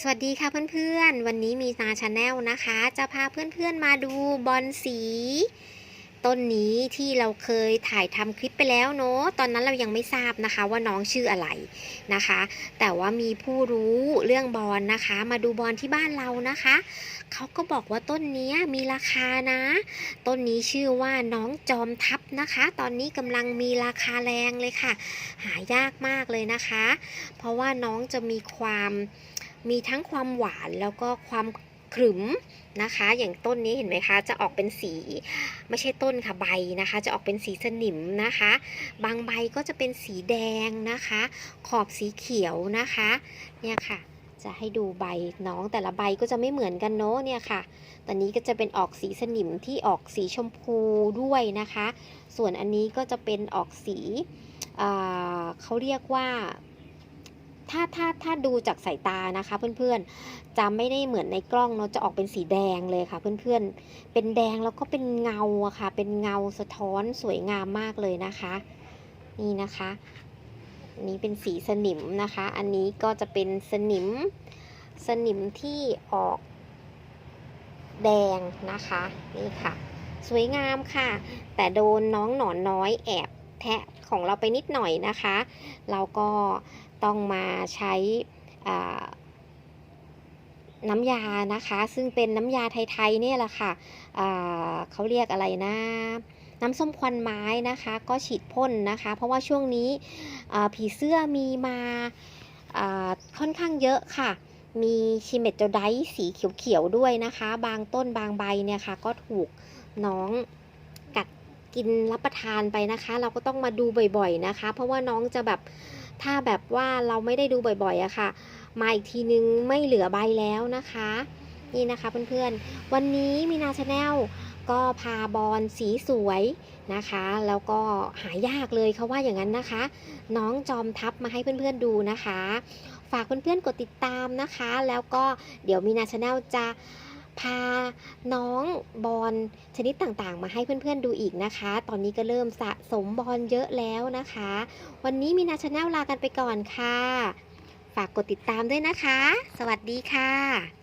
สวัสดีค่ะเพื่อนๆ วันนี้มีนาชาแนลนะคะ จะพาเพื่อนๆมาดูบอลสี ต้นนี้ที่เราเคยถ่ายทำคลิปไปแล้วเนาะตอนนั้นเรายังไม่ทราบนะคะว่าน้องชื่ออะไรนะคะ แต่ว่ามีผู้รู้เรื่องบอลนะคะ มาดูบอลที่บ้านเรานะคะเขาก็บอกว่าต้นนี้มีราคานะ ต้นนี้ชื่อว่าน้องจอมทัพนะคะ ตอนนี้กำลังมีราคาแรงเลยค่ะ หายากมากเลยนะคะ เพราะว่าน้องจะมีความ มีทั้งความหวานแล้วก็ความขรึมนะคะ อย่างต้นนี้เห็นไหมคะ จะออกเป็นสี ไม่ใช่ต้นค่ะใบนะคะ จะออกเป็นสีสนิมนะคะ บางใบก็จะเป็นสีแดงนะคะ ขอบสีเขียวนะคะ เนี่ยค่ะ จะให้ดูใบน้องแต่ละใบก็จะไม่เหมือนกันเนาะเนี่ยค่ะ ตอนนี้ก็จะเป็นออกสีสนิมที่ออกสีชมพูด้วยนะคะ ส่วนอันนี้ก็จะเป็นออกสีอ่าเขาเรียกว่า ถ้าถ้าถ้าดูจากสายตานะคะเพื่อนๆจะไม่ได้เหมือนในกล้องเนาะจะออกเป็นสีแดงเลยค่ะ เพื่อนๆ เป็นแดงแล้วก็เป็นเงาอะค่ะ เป็นเงาสะท้อนสวยงามมากเลยนะคะ นี่นะคะนนี้เป็นสีสนิมนะคะ อันนี้ก็จะเป็นสนิมสนิมที่ออกแดงนะคะนี่ค่ะ สวยงามค่ะ แต่โดนน้องหนอนน้อยแอบแทะของเราไปนิดหน่อยนะคะ เราก็ ต้องมาใช้น้ำยานะคะ ซึ่งเป็นน้ำยาไทยๆเนี่ยแหละค่ะเขาเรียกอะไรนะน้ำส้มควันไม้นะคะ ก็ฉีดพ่นนะคะ เพราะว่าช่วงนี้ผีเสื้อมีมาอ่าค่อนข้างเยอะค่ะ มีชิเมตโจไดสีเขียวๆด้วยนะคะ บางต้นบางใบเนี่ยค่ะ ก็ถูกน้องกัดกินรับประทานไปนะคะ เราก็ต้องมาดูบ่อยๆนะคะ เพราะว่าน้องจะแบบ ถ้าแบบว่าเราไม่ได้ดูบ่อยๆอะค่ะ มาอีกทีนึงไม่เหลือใบแล้วนะคะ นี่นะคะเพื่อนๆ วันนี้มีนาชาแนลก็พาบอลสีสวยนะคะ แล้วก็หายากเลยเขาว่าอย่างนั้นนะคะ น้องจอมทัพมาให้เพื่อนๆดูนะคะ ฝากเพื่อนๆกดติดตามนะคะ แล้วก็เดี๋ยวมีนาชาแนลจะ พาน้องบอลชนิดต่างๆ มาให้เพื่อนๆดูอีกนะคะ ตอนนี้ก็เริ่มสะสมบอลเยอะแล้วนะคะ วันนี้มีนาชาแนลลากันไปก่อนค่ะ ฝากกดติดตามด้วยนะคะ สวัสดีค่ะ